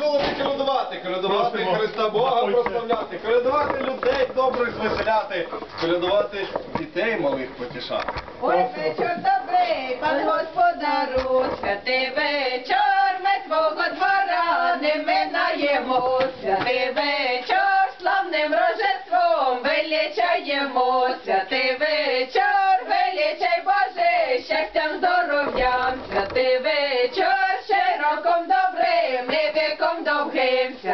золоті колядувати, колядувати Христа Бога прославляти, колядувати людей добрих звеселяти, колядувати дітей малих потішати. Ой, вечір добрий, пан господару, святий вечір, ми твого двора не минаємо, святий вечір, славним рождеством величаємо, святий вечір, величай Боже, щастям, здоров'ям, святий вечір, широком довгим,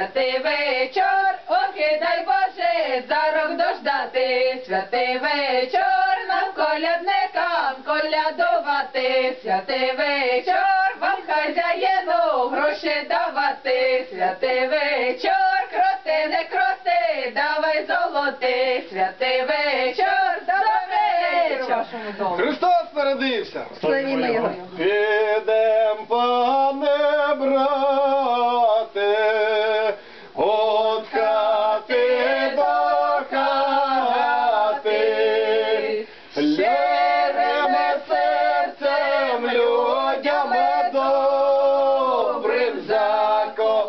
святий вечір, охи дай Боже, за рок дождати, святий вечір, нам колядникам колядувати, святий вечір, вам хазяїну гроші давати, святий вечір, кроти, не кроти, давай золоти, святий вечір, добрий вечір. Христос народився! Славімо його. Добрим заколядувати.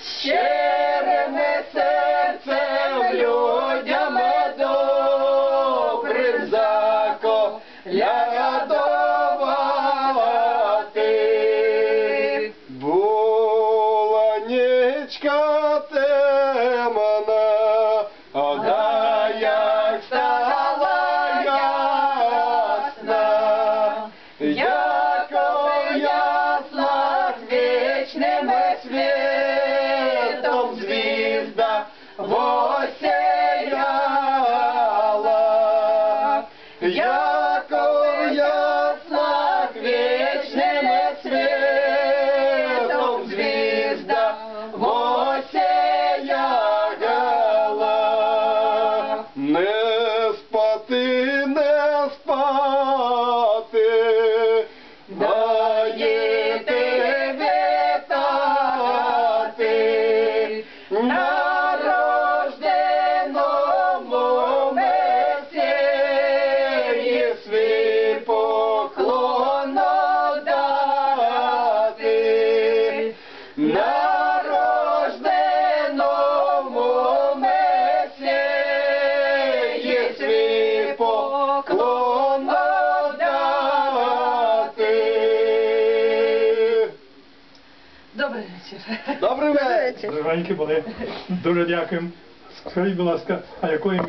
Щиреме серцем людям добрим заколядувати. Була нічка ясна, яко вечным вічним світом звізда Добрий вечір. Добрий були. Дуже дякуємо. Скажіть, будь ласка, а якої